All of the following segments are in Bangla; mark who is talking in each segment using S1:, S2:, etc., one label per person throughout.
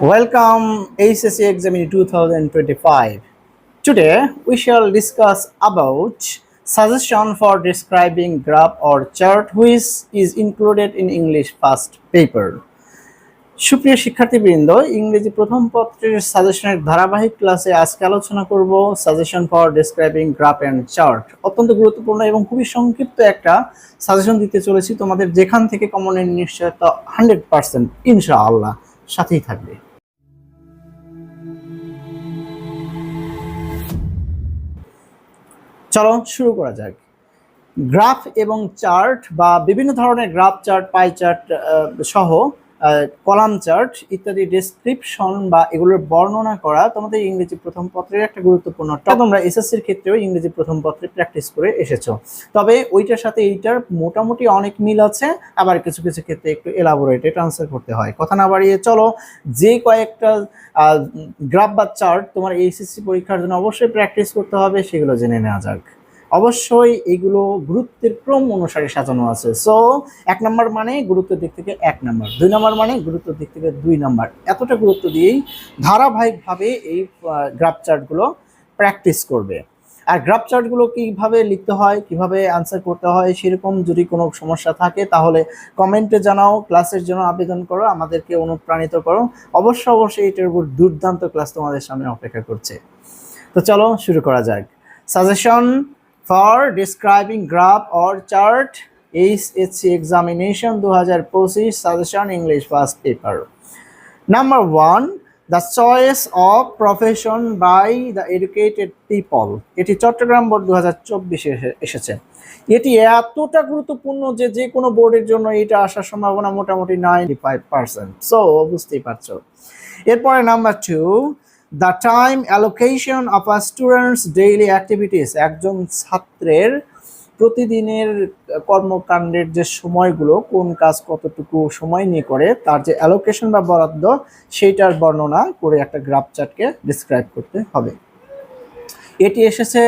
S1: Welcome HSC exam in 2025. Today, we shall discuss about suggestion for describing graph or chart which is included in English first paper. সুপ্রিয় শিক্ষার্থীবৃন্দ, ইংরেজি প্রথম পত্রের সাজেশনের ধারাবাহিক ক্লাসে আজকে আলোচনা করব suggestion for describing graph and chart অত্যন্ত গুরুত্বপূর্ণ এবং খুবই সংক্ষিপ্ত একটা সাজেশন দিতে চলেছি তোমাদের যেখান থেকে কমনের নিশ্চয়তা হান্ড্রেড পার্সেন্ট ইনশাআল্লাহ, সাথেই থাকবে চলো শুরু করা যাক। গ্রাফ এবং চার্ট বা বিভিন্ন ধরনের গ্রাফ চার্ট, পাই চার্ট সহ কলাম চার্ট ইত্যাদি ডেসক্রিপশন বা এগুলোর বর্ণনা করা তোমাদের ইংরেজি প্রথম পত্রের একটা গুরুত্বপূর্ণ। তোমরা এসএসসির ক্ষেত্রেও ইংরেজি প্রথম পত্রে প্র্যাকটিস করে এসেছ। তবে ওইটার সাথে এইটার মোটামুটি অনেক মিল আছে, আবার কিছু কিছু ক্ষেত্রে একটু এলাবোরেটেড আনসার করতে হয়। কথা না বাড়িয়ে চলো, যে কয়েকটা গ্রাফ বা চার্ট তোমার এইচএসসি পরীক্ষার জন্য অবশ্যই প্র্যাকটিস করতে হবে, সেগুলো জেনে নেওয়া যাক। অবশ্যই এগুলো গুরুত্বের ক্রম অনুসারে সাজানো আছে। সো এক নম্বর মানে গুরুত্বের দিক থেকে এক নম্বর। দুই নম্বর মানে গুরুত্বের দিক থেকে দুই নম্বর। এতটা গুরুত্ব দিয়েই ধারাবাহিকভাবে এই গ্রাফ চার্টগুলো প্র্যাকটিস করবে। আর গ্রাফ চার্টগুলো কীভাবে লিখতে হয়, কীভাবে আনসার করতে হয়, সেরকম যদি কোনো সমস্যা থাকে, তাহলে কমেন্টে জানাও ক্লাসের জন্য আবেদন করো, আমাদেরকে অনুপ্রাণিত করো। অবশ্য অবশ্যই এটার উপর দুর্দান্ত ক্লাস তোমাদের সামনে অপেক্ষা করছে। তো চলো, শুরু করা যাক। Suggestion for describing graph or chart H S C examination দু হাজার পঁচিশ suggestion English first paper number one the choice of profession by the educated people এটি চট্টগ্রাম বোর্ড দু হাজার চব্বিশে এসেছে। এটি এতটা গুরুত্বপূর্ণ যে যে কোনো বোর্ডের জন্য এটা আসার সম্ভাবনা মোটামুটি নাইনটি ফাইভ পার্সেন্ট সো বুঝতেই পারছ। এরপরে number two the time allocation of a students daily activities একজন ছাত্রের প্রতিদিনের কর্মকাণ্ডের যে সময়গুলো, কোন কাজ কতটুকু সময় নিয়ে করে, তার যে অ্যালোকেশন বা বরাদ্দ, সেইটার বর্ণনা করে একটা গ্রাফ চার্টকে ডিসক্রাইব করতে হবে। এটি এসেছে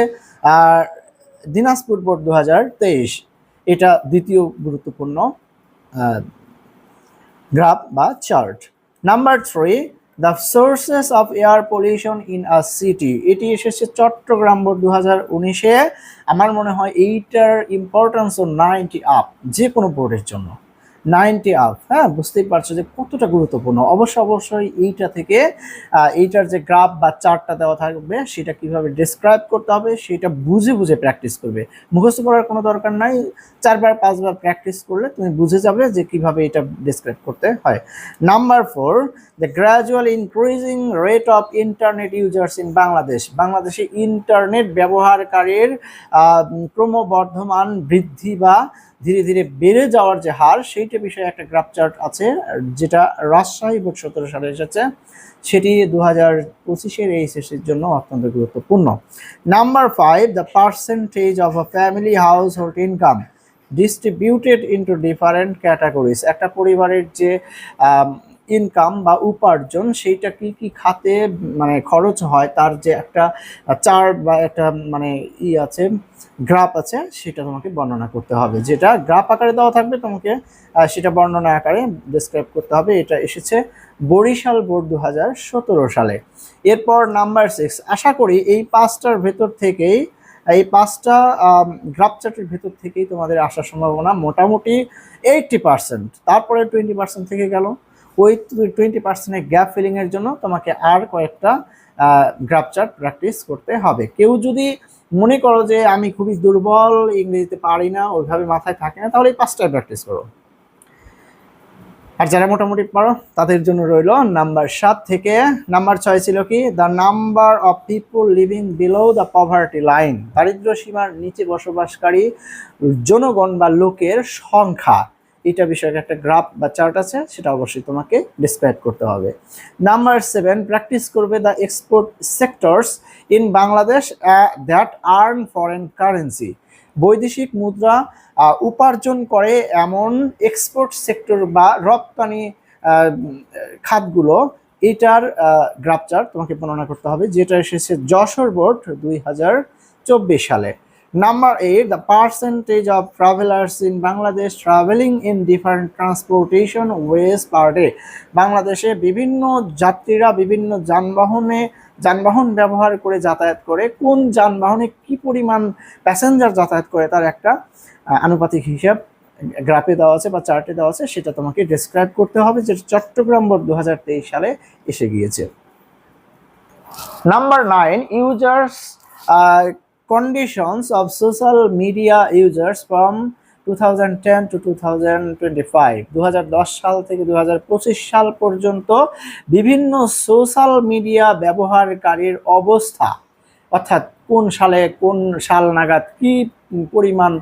S1: দিনাজপুর বোর্ড দু হাজার তেইশ। এটা দ্বিতীয় গুরুত্বপূর্ণ গ্রাফ বা chart number three the sources of air pollution in a city এটি এসেছে চট্টগ্রাম বোর্ড দু হাজার উনিশে। আমার মনে হয় এইটার ইম্পর্টেন্স ও নাইনটি আপ যে কোনো বোর্ডের জন্য। নাইনটি আপ হ্যাঁ? বুঝতেই পারছ যে কতটা গুরুত্বপূর্ণ। অবশ্য, অবশ্যই এইটা থেকে এইটার যে গ্রাফ বা চার্টটা দেওয়া থাকবে, সেটা কীভাবে ডিসক্রাইব করতে হবে, সেটা বুঝে বুঝে প্র্যাকটিস করবে। মুখস্থ করার কোনো দরকার নাই। চারবার, পাঁচবার প্র্যাকটিস করলে তুমি বুঝে যাবে যে কীভাবে এটা ডিসক্রাইব করতে হয়। Number four the gradual increasing rate of internet users in Bangladesh বাংলাদেশে ইন্টারনেট ব্যবহারকারীর ক্রমবর্ধমান বৃদ্ধি বা ধীরে ধীরে বেড়ে যাওয়ার যে হার, সেইটা বিষয়ে একটা গ্রাফ চার্ট আছে, যেটা রাজশাহী বোর্ড সতেরো সালে এসেছে। সেটি দু হাজার পঁচিশের এই শেষের জন্য অত্যন্ত গুরুত্বপূর্ণ। Number five the percentage of a family house hold income distributed into different categories একটা পরিবারের যে ইনকাম বা উপার্জন সেইটা কি কি খাতে মানে খরচ হয়, তার যে একটা চার বা একটা মানে ই আছে, গ্রাফ আছে, সেটা তোমাকে বর্ণনা করতে হবে। যেটা গ্রাফ আকারে দেওয়া থাকবে তোমাকে সেটা বর্ণনা আকারে ডিসক্রাইব করতে হবে। এটা এসেছে বরিশাল বোর্ড দু সতেরো সালে। এরপর নাম্বার সিক্স আশা করি এই পাঁচটার ভেতর থেকেই, এই পাঁচটা গ্রাফ চার্টের ভেতর থেকেই তোমাদের আসার সম্ভাবনা মোটামুটি এইটটি পার্সেন্ট তারপরে টোয়েন্টি পার্সেন্ট থেকে গেল। ওই টোয়েন্টি পার্সেন্টের গ্যাপ ফিলিংয়ের জন্য তোমাকে আর কয়েকটা গ্রাফ চার্ট প্র্যাকটিস করতে হবে। কেউ যদি মনে করো যে আমি খুবই দুর্বল, ইংরেজিতে পারি না, ওইভাবে মাথায় থাকে না, তাহলে এই পাঁচটায় প্র্যাকটিস করো। আর যারা মোটামুটি পারো, তাদের জন্য রইল নাম্বার সাত থেকে নাম্বার ছয় ছিল কি? The number of people living below the poverty line দারিদ্র সীমার নিচে বসবাসকারী জনগণ বা লোকের সংখ্যা। এটা বিষয়ক একটা গ্রাফ বা চার্ট আছে, সেটা অবশ্যই তোমাকে ডিসক্রাইব করতে হবে। নাম্বার সেভেন প্র্যাকটিস করবে the export sectors in Bangladesh that earn foreign currency বৈদেশিক মুদ্রা উপার্জন করে এমন এক্সপোর্ট সেক্টর বা রপ্তানি খাতগুলো, এটার গ্রাফ চার্ট তোমাকে বর্ণনা করতে হবে, যেটা এসেছে যশোর বোর্ড দুই হাজার চব্বিশ সালে। Number eight, the percentage of travelers in Bangladesh traveling in different transportation ways per day. বাংলাদেশে বিভিন্ন যাত্রীরা বিভিন্ন যানবাহনে যানবাহন ব্যবহার করে যাতায়াত করে কোন যানবাহনে কি পরিমাণ প্যাসেঞ্জার যাতায়াত করে তার একটা আনুপাতিক হিসাব গ্রাফে দেওয়া আছে বা চার্টে দেওয়া আছে সেটা তোমাকে ডেসক্রাইব করতে হবে যেটা চট্টগ্রাম বোর্ড দু হাজার তেইশ সালে এসে গিয়েছে number nine uh, conditions of social media users from 2010 to 2025 2010 সাল থেকে 2025 সাল পর্যন্ত বিভিন্ন সোশ্যাল মিডিয়া ব্যবহারকারীর অবস্থা, অর্থাৎ কোন সালে কোন সাল নাগাদ কি পরিমাণ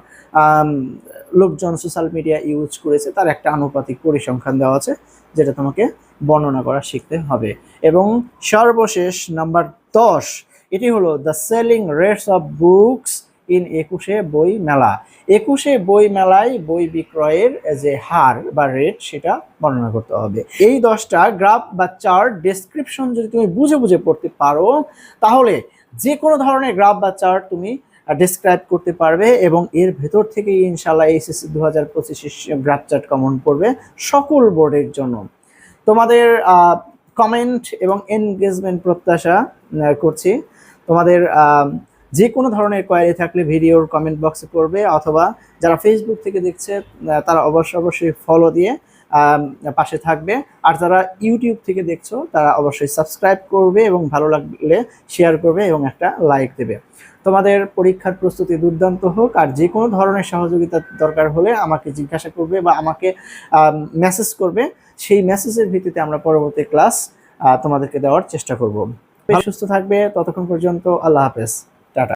S1: লোকজন সোশ্যাল মিডিয়া ইউজ করেছে তার একটা আনুপাতিক পরিসংখ্যান দেওয়া আছে, যেটা তোমাকে বর্ণনা করা শিখতে হবে। এবং সর্বশেষ নাম্বার দশ এটি হলো the selling rates of books in একুশে বই মেলা। একুশে বই মেলায় বই বিক্রয়ের যে হার বা রেট সেটা বর্ণনা করতে হবে। এই দশটা গ্রাফ বা চার্ট ডেসক্রিপশন যদি তুমি বুঝে বুঝে পড়তে পারো, তাহলে যে কোনো ধরনের গ্রাফ বা চার্ট তুমি ডিসক্রাইব করতে পারবে এবং এর ভেতর থেকে ইনশাল্লাহ এইচএসসি দু হাজার পঁচিশে গ্রাফ চার্ট কমন পড়বে সকল বোর্ডের জন্য। তোমাদের কমেন্ট এবং এনগেজমেন্ট প্রত্যাশা করছি। তোমাদের যে কোনো ধরনের কোয়ারি থাকলে ভিডিওর কমেন্ট বক্সে করবে অথবা যারা ফেসবুক থেকে দেখছে তারা অবশ্যই অবশ্যই ফলো দিয়ে পাশে থাকবে। আর যারা ইউটিউব থেকে দেখছ, তারা অবশ্যই সাবস্ক্রাইব করবে এবং ভালো লাগলে শেয়ার করবে এবং একটা লাইক দেবে। তোমাদের পরীক্ষার প্রস্তুতি দুর্দান্ত হোক, আর যে কোনো ধরনের সহযোগিতা দরকার হলে আমাকে জিজ্ঞাসা করবে বা আমাকে মেসেজ করবে, সেই মেসেজের ভিত্তিতে আমরা পরবর্তী ক্লাস তোমাদেরকে দেওয়ার চেষ্টা করব। সুস্থ থাকবে ততক্ষণ পর্যন্ত আল্লাহ হাফেজ। টাটা।